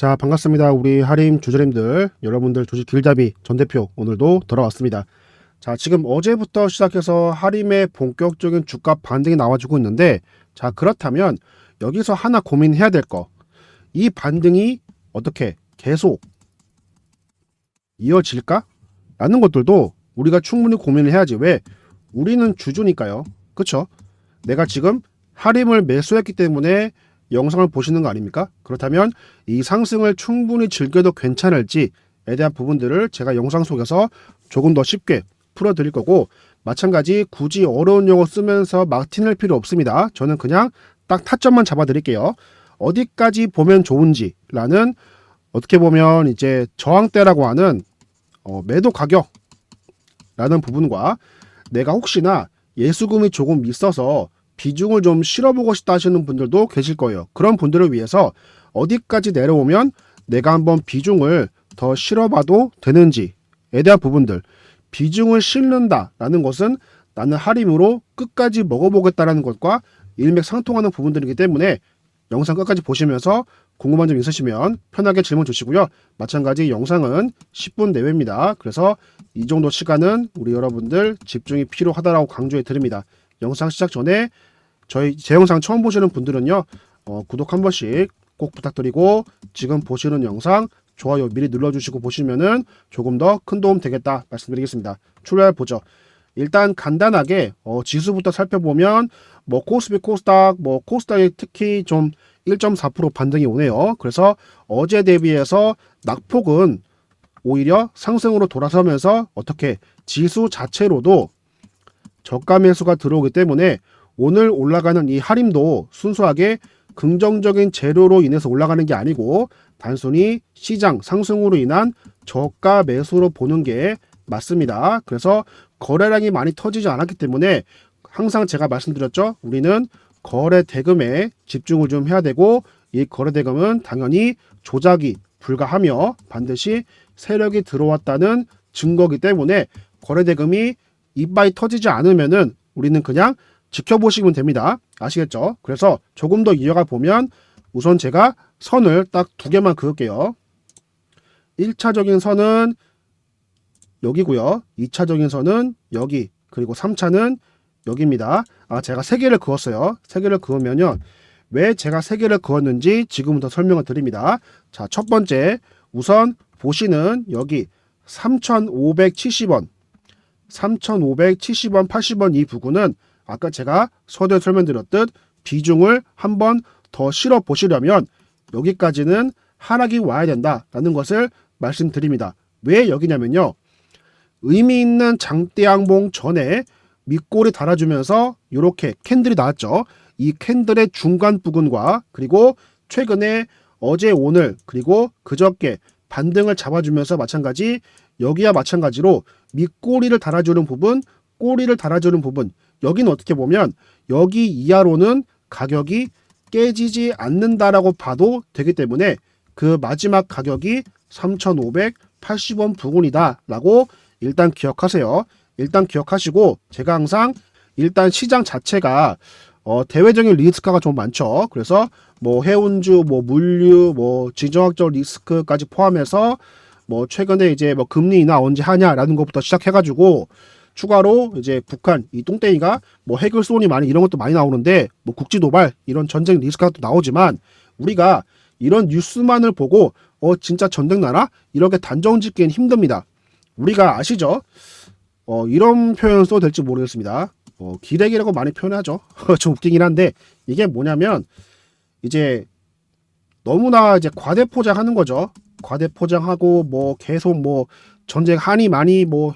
자 반갑습니다. 우리 하림 주주님들 여러분들 주식 길잡이 전 대표 오늘도 돌아왔습니다. 자 지금 어제부터 시작해서 하림의 본격적인 주가 반등이 나와주고 있는데 자 그렇다면 여기서 하나 고민해야 될 거. 이 반등이 어떻게 계속 이어질까? 라는 것들도 우리가 충분히 고민을 해야지. 왜? 우리는 주주니까요. 그쵸? 내가 지금 하림을 매수했기 때문에 영상을 보시는 거 아닙니까? 그렇다면 이 상승을 충분히 즐겨도 괜찮을지에 대한 부분들을 제가 영상 속에서 조금 더 쉽게 풀어드릴 거고 마찬가지 굳이 어려운 용어 쓰면서 막 티낼 필요 없습니다. 저는 그냥 딱 타점만 잡아드릴게요. 어디까지 보면 좋은지라는 어떻게 보면 이제 저항대라고 하는 어, 매도 가격라는 부분과 내가 혹시나 예수금이 조금 있어서 비중을 좀 실어보고 싶다 하시는 분들도 계실 거예요. 그런 분들을 위해서 어디까지 내려오면 내가 한번 비중을 더 실어봐도 되는지에 대한 부분들. 비중을 실는다라는 것은 나는 할인으로 끝까지 먹어보겠다라는 것과 일맥상통하는 부분들이기 때문에 영상 끝까지 보시면서 궁금한 점 있으시면 편하게 질문 주시고요. 마찬가지 영상은 10분 내외입니다. 그래서 이 정도 시간은 우리 여러분들 집중이 필요하다라고 강조해 드립니다. 영상 시작 전에 저희 제 영상 처음 보시는 분들은요. 어, 구독 한 번씩 꼭 부탁드리고 지금 보시는 영상 좋아요 미리 눌러주시고 보시면은 조금 더 큰 도움 되겠다 말씀드리겠습니다. 출발 보죠. 일단 간단하게 어, 지수부터 살펴보면 뭐 코스피 코스닥 뭐 코스닥이 특히 좀 1.4% 반등이 오네요. 그래서 어제 대비해서 낙폭은 오히려 상승으로 돌아서면서 어떻게 지수 자체로도 저가 매수가 들어오기 때문에 오늘 올라가는 이 할인도 순수하게 긍정적인 재료로 인해서 올라가는 게 아니고 단순히 시장 상승으로 인한 저가 매수로 보는 게 맞습니다. 그래서 거래량이 많이 터지지 않았기 때문에 항상 제가 말씀드렸죠. 우리는 거래 대금에 집중을 좀 해야 되고 이 거래 대금은 당연히 조작이 불가하며 반드시 세력이 들어왔다는 증거기 때문에 거래 대금이 이빨이 터지지 않으면은 우리는 그냥 지켜보시면 됩니다. 아시겠죠? 그래서 조금 더 이어가 보면 우선 제가 선을 딱 두 개만 그을게요. 1차적인 선은 여기고요. 2차적인 선은 여기 그리고 3차는 여기입니다. 아 제가 세 개를 그었어요. 세 개를 그으면요. 왜 제가 세 개를 그었는지 지금부터 설명을 드립니다. 자, 첫 번째 우선 보시는 여기 3,570원 3,570원, 80원 이 부분은 아까 제가 서두에 설명드렸듯 비중을 한 번 더 실어 보시려면 여기까지는 하락이 와야 된다라는 것을 말씀드립니다. 왜 여기냐면요. 의미 있는 장대 양봉 전에 밑골이 달아주면서 이렇게 캔들이 나왔죠. 이 캔들의 중간 부분과 그리고 최근에 어제 오늘 그리고 그저께 반등을 잡아주면서 마찬가지 여기와 마찬가지로 밑꼬리를 달아주는 부분, 꼬리를 달아주는 부분 여기는 어떻게 보면 여기 이하로는 가격이 깨지지 않는다라고 봐도 되기 때문에 그 마지막 가격이 3,580원 부근이다라고 일단 기억하세요. 일단 기억하시고 제가 항상 일단 시장 자체가 어, 대외적인 리스크가 좀 많죠. 그래서 뭐 해운주, 뭐 물류, 뭐 지정학적 리스크까지 포함해서 뭐 최근에 이제 뭐 금리 인하 언제 하냐라는 것부터 시작해가지고 추가로 이제 북한 이 똥땡이가 뭐 핵을 쏘니 많이 이런 것도 많이 나오는데 뭐 국지 도발 이런 전쟁 리스크가 또 나오지만 우리가 이런 뉴스만을 보고 어 진짜 전쟁 나나 이렇게 단정 짓기는 힘듭니다. 우리가 아시죠? 어 이런 표현 써도 될지 모르겠습니다. 어 기대기라고 많이 표현하죠. 좀 웃기긴 한데 이게 뭐냐면 이제 너무나 이제 과대 포장하는 거죠. 과대 포장하고 뭐 계속 뭐 전쟁 한이 많이 뭐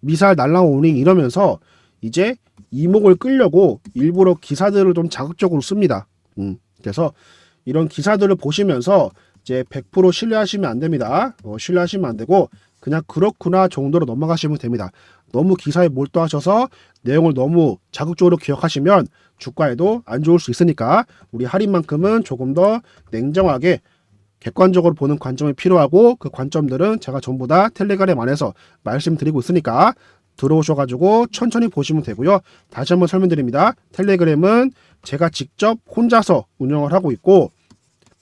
미사일 날라오니 이러면서 이제 이목을 끌려고 일부러 기사들을 좀 자극적으로 씁니다. 음, 그래서 이런 기사들을 보시면서 이제 100% 신뢰하시면 안 됩니다. 어, 신뢰하시면 안 되고 그냥 그렇구나 정도로 넘어가시면 됩니다. 너무 기사에 몰두하셔서 내용을 너무 자극적으로 기억하시면 주가에도 안 좋을 수 있으니까 우리 할인만큼은 조금 더 냉정하게 객관적으로 보는 관점이 필요하고 그 관점들은 제가 전부 다 텔레그램 안에서 말씀드리고 있으니까 들어오셔가지고 천천히 보시면 되고요. 다시 한번 설명드립니다. 텔레그램은 제가 직접 혼자서 운영을 하고 있고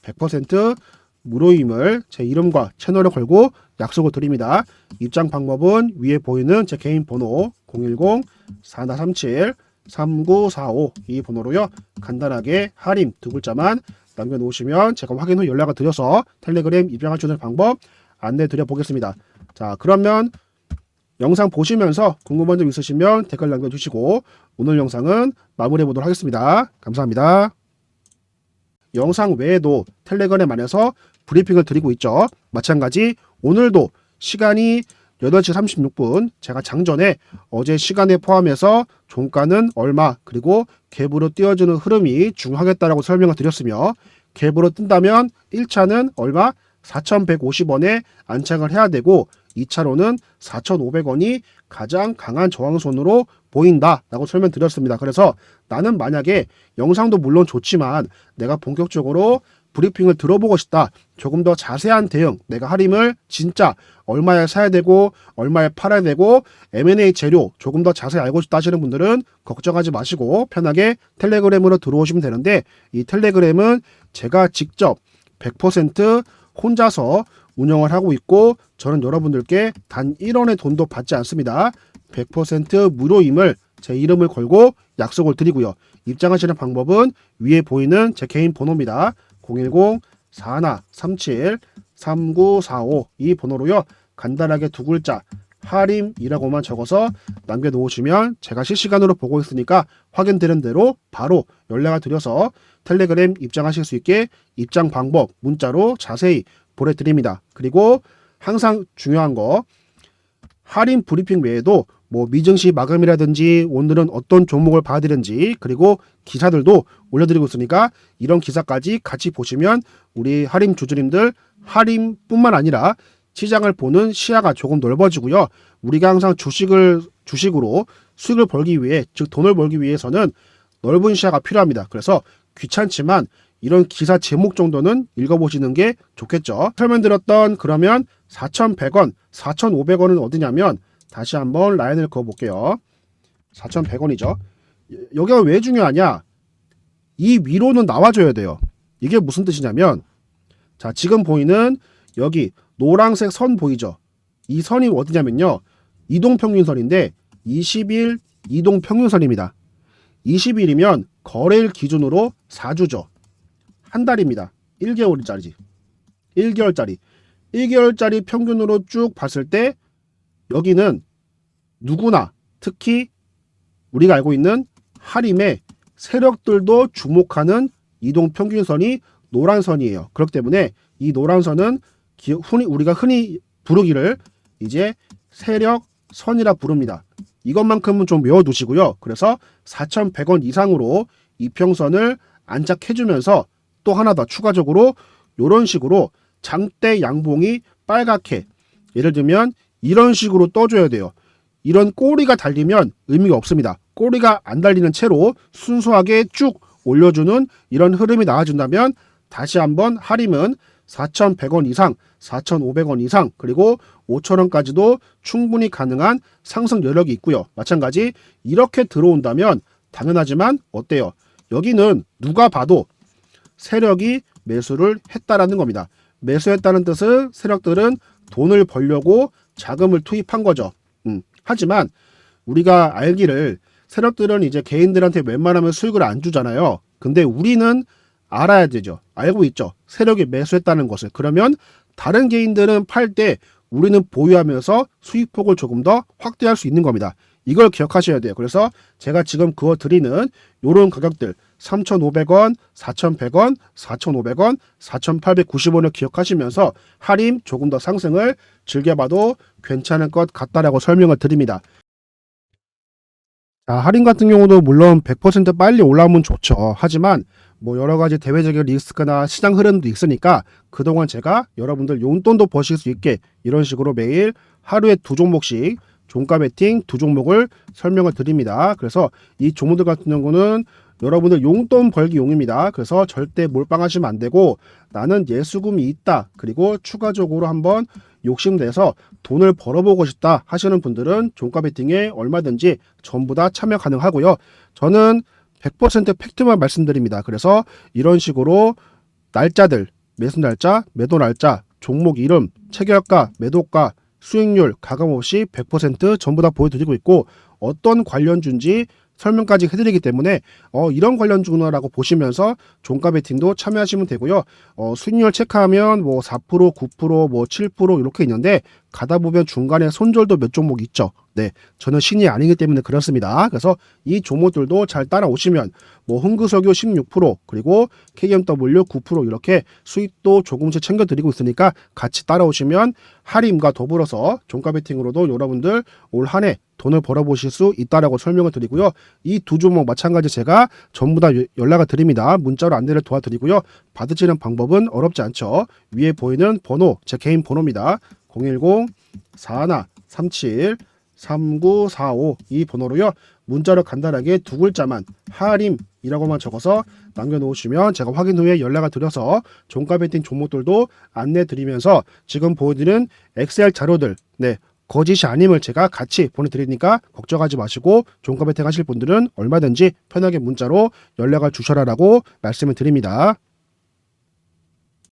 100% 무료임을 제 이름과 채널을 걸고 약속을 드립니다. 입장 방법은 위에 보이는 제 개인 번호 010-4437-3945 이 번호로요. 간단하게 할인 두 글자만 남겨놓으시면 제가 확인 후 연락을 드려서 텔레그램 입장하시는 방법 안내 드려 보겠습니다. 자 그러면 영상 보시면서 궁금한 점 있으시면 댓글 남겨주시고 오늘 영상은 마무리해 보도록 하겠습니다. 감사합니다. 영상 외에도 텔레그램 안에서 브리핑을 드리고 있죠. 마찬가지 오늘도 시간이 8시 36분 제가 장전에 어제 시간에 포함해서 종가는 얼마 그리고 갭으로 띄워주는 흐름이 중하겠다라고 설명을 드렸으며 갭으로 뜬다면 1차는 얼마? 4,150원에 안착을 해야 되고 2차로는 4,500원이 가장 강한 저항선으로 보인다라고 설명드렸습니다. 그래서 나는 만약에 영상도 물론 좋지만 내가 본격적으로 브리핑을 들어보고 싶다. 조금 더 자세한 대응, 내가 할인을 진짜 얼마에 사야 되고 얼마에 팔아야 되고 M&A 재료 조금 더 자세히 알고 싶다 하시는 분들은 걱정하지 마시고 편하게 텔레그램으로 들어오시면 되는데 이 텔레그램은 제가 직접 100% 혼자서 운영을 하고 있고 저는 여러분들께 단 1원의 돈도 받지 않습니다. 100% 무료임을 제 이름을 걸고 약속을 드리고요. 입장하시는 방법은 위에 보이는 제 개인 번호입니다. 010-4137-3945 이 번호로요. 간단하게 두 글자 할인이라고만 적어서 남겨놓으시면 제가 실시간으로 보고 있으니까 확인되는 대로 바로 연락을 드려서 텔레그램 입장하실 수 있게 입장 방법 문자로 자세히 보내드립니다. 그리고 항상 중요한 거 할인 브리핑 외에도 뭐 미증시 마감이라든지 오늘은 어떤 종목을 봐야 되는지 그리고 기사들도 올려드리고 있으니까 이런 기사까지 같이 보시면 우리 할인 주주님들 할인뿐만 아니라 시장을 보는 시야가 조금 넓어지고요. 우리가 항상 주식을 주식으로 수익을 벌기 위해 즉 돈을 벌기 위해서는 넓은 시야가 필요합니다. 그래서 귀찮지만 이런 기사 제목 정도는 읽어보시는 게 좋겠죠. 설명드렸던 그러면 4,100원, 4,500원은 어디냐면 다시 한번 라인을 그어볼게요. 4,100원이죠. 여기가 왜 중요하냐? 이 위로는 나와줘야 돼요. 이게 무슨 뜻이냐면 자 지금 보이는 여기 노란색 선 보이죠? 이 선이 어디냐면요. 이동평균선인데 20일 이동평균선입니다. 20일이면 거래일 기준으로 4주죠. 한 달입니다. 1개월짜리지. 1개월짜리. 1개월짜리 평균으로 쭉 봤을 때 여기는 누구나 특히 우리가 알고 있는 하림의 세력들도 주목하는 이동 평균선이 노란 선이에요. 그렇기 때문에 이 노란 선은 기- 흔히 우리가 흔히 부르기를 이제 세력 선이라 부릅니다. 이것만큼은 좀 외워두시고요. 그래서 4,100원 이상으로 이평선을 안착해주면서 또 하나 더 추가적으로 이런 식으로 장대 양봉이 빨갛게 예를 들면 이런 식으로 떠줘야 돼요. 이런 꼬리가 달리면 의미가 없습니다. 꼬리가 안 달리는 채로 순수하게 쭉 올려주는 이런 흐름이 나와준다면 다시 한번 할인은 4,100원 이상, 4,500원 이상, 그리고 5,000원까지도 충분히 가능한 상승 여력이 있고요. 마찬가지 이렇게 들어온다면 당연하지만 어때요? 여기는 누가 봐도 세력이 매수를 했다라는 겁니다. 매수했다는 뜻은 세력들은 돈을 벌려고 자금을 투입한 거죠. 음. 하지만 우리가 알기를 세력들은 이제 개인들한테 웬만하면 수익을 안 주잖아요. 근데 우리는 알아야 되죠. 알고 있죠. 세력이 매수했다는 것을. 그러면 다른 개인들은 팔 때 우리는 보유하면서 수익폭을 조금 더 확대할 수 있는 겁니다. 이걸 기억하셔야 돼요. 그래서 제가 지금 그어 드리는 요런 가격들 3,500원, 4,100원, 4,500원, 4,890원을 기억하시면서 할인 조금 더 상승을 즐겨봐도 괜찮을 것 같다라고 설명을 드립니다. 자, 할인 같은 경우도 물론 100% 빨리 올라오면 좋죠. 하지만 뭐 여러 가지 대외적인 리스크나 시장 흐름도 있으니까 그동안 제가 여러분들 용돈도 버실 수 있게 이런 식으로 매일 하루에 두 종목씩 종가 베팅 두 종목을 설명을 드립니다. 그래서 이 종목들 같은 경우는 여러분들 용돈 벌기 용입니다. 그래서 절대 몰빵하시면 안 되고 나는 예수금이 있다. 그리고 추가적으로 한번 욕심내서 돈을 벌어보고 싶다 하시는 분들은 종가 베팅에 얼마든지 전부 다 참여 가능하고요. 저는 100% 팩트만 말씀드립니다. 그래서 이런 식으로 날짜들 매수 날짜, 매도 날짜, 종목 이름, 체결가, 매도가, 수익률 가감없이 100% 전부 다 보여드리고 있고 어떤 관련주인지 설명까지 해드리기 때문에 어, 이런 관련주구나라고 보시면서 종가 베팅도 참여하시면 되고요. 어, 수익률 체크하면 뭐 4%, 9%, 뭐 7% 이렇게 있는데 가다 보면 중간에 손절도 몇 종목 있죠. 네, 저는 신이 아니기 때문에 그렇습니다. 그래서 이 종목들도 잘 따라오시면 뭐 흥구석유 16% 그리고 KMW 9% 이렇게 수익도 조금씩 챙겨드리고 있으니까 같이 따라오시면 할인과 더불어서 종가 베팅으로도 여러분들 올 한 해 돈을 벌어보실 수 있다라고 설명을 드리고요. 이 두 종목 마찬가지 제가 전부 다 연락을 드립니다. 문자로 안내를 도와드리고요. 받으시는 방법은 어렵지 않죠. 위에 보이는 번호 제 개인 번호입니다. 010-4137-3945 이 번호로요. 문자로 간단하게 두 글자만 하림이라고만 적어서 남겨놓으시면 제가 확인 후에 연락을 드려서 종가 베팅 종목들도 안내 드리면서 지금 보여드리는 엑셀 자료들 네 거짓이 아님을 제가 같이 보내드리니까 걱정하지 마시고 종가 베팅 하실 분들은 얼마든지 편하게 문자로 연락을 주셔라라고 말씀을 드립니다.